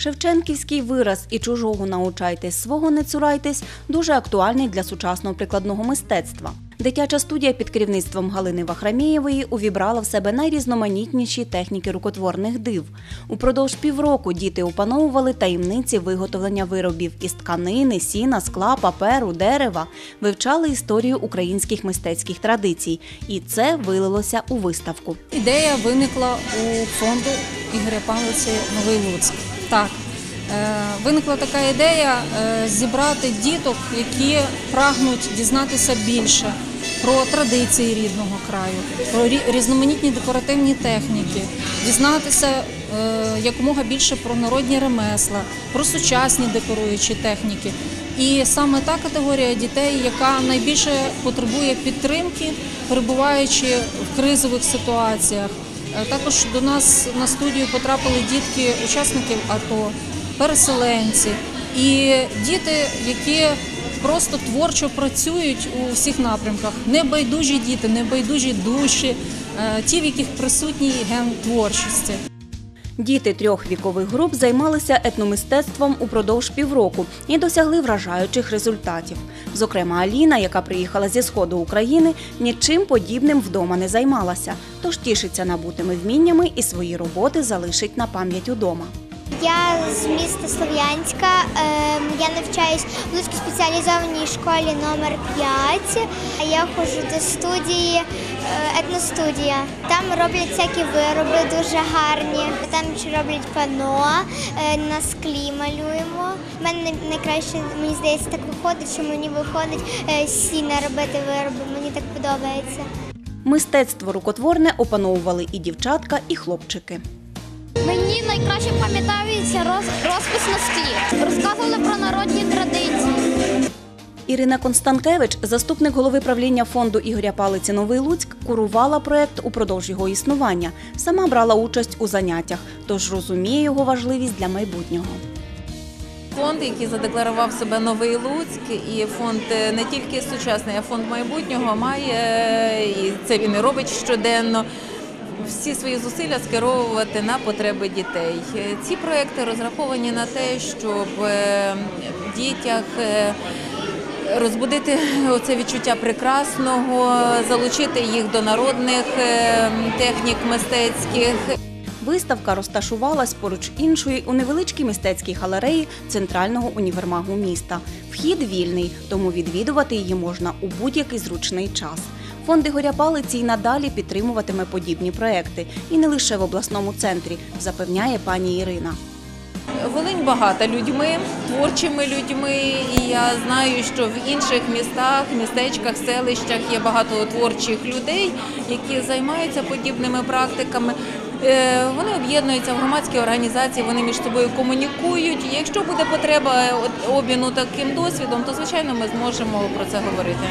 Шевченківський вираз і чужого научайтесь, свого не цурайтесь дуже актуальний для сучасного прикладного мистецтва. Дитяча студія під керівництвом Галини Вахрамєєвої увібрала в себе найрізноманітніші техніки рукотворних див. Упродовж півроку діти опановували таємниці виготовлення виробів із тканини, сіна, скла, паперу, дерева, вивчали історію українських мистецьких традицій, і це вилилося у виставку. Ідея виникла у фонду Ігоря Павловича Новий Луцьк. Так, е, виникла така ідея е, зібрати діток, які прагнуть дізнатися більше про традиції рідного краю, про різноманітні декоративні техніки, дізнатися е, якомога більше про народні ремесла, про сучасні декоруючі техніки. І саме та категорія дітей, яка найбільше потребує підтримки, перебуваючи в кризових ситуаціях. Е, Також до нас на студію потрапили дітки учасників АТО, переселенці і діти, які просто творчо працюють у всіх напрямках. Небайдужі діти, небайдужі душі, е, ті, в яких присутній ген творчості. Діти трьох вікових груп займалися етномистецтвом упродовж півроку і досягли вражаючих результатів. Зокрема, Аліна, яка приїхала зі сходу України, нічим подібним вдома не займалася, тож тішиться набутими вміннями і свої роботи залишить на пам'ять удома. Я з міста Слов'янська. Ем, Я навчаюсь в Луцькій спеціалізованій школі номер 5. Я ходжу до студії е, етностудія. Там роблять всякі вироби дуже гарні. Там роблять пано, е, на склі малюємо. У мене найкраще, мені здається, так виходить, що мені виходить е, сіна робити вироби. Мені так подобається. Мистецтво рукотворне опановували і дівчатка, і хлопчики. Мені найкраще пам'ятається роз- розпис на склі. Розказували про народні традиції. Ірина Констанкевич, заступник голови правління фонду Ігоря Палиці Новий Луцьк, курувала проект упродовж його існування. Сама брала участь у заняттях, тож розуміє його важливість для майбутнього. Фонд, який задекларував себе Новий Луцьк, і фонд е, не тільки сучасний, а фонд майбутнього має е, і це він і робить щоденно. Всі свої зусилля скеровувати на потреби дітей. Е, Ці проекти розраховані на те, щоб е, дітях е, розбудити оце відчуття прекрасного, залучити їх до народних технік мистецьких. Виставка розташувалась поруч іншої у невеличкій мистецькій галереї центрального універмагу міста. Вхід вільний, тому відвідувати її можна у будь-який зручний час. Фонд Ігоря Палиці й надалі підтримуватиме подібні проекти, і не лише в обласному центрі, запевняє пані Ірина. Волинь багата людьми, творчими людьми, і я знаю, що в інших містах, містечках, селищах є багато творчих людей, які займаються подібними практиками. Е, Вони об'єднуються в громадські організації, вони між собою комунікують. Якщо буде потреба обміну таким досвідом, то звичайно ми зможемо про це говорити.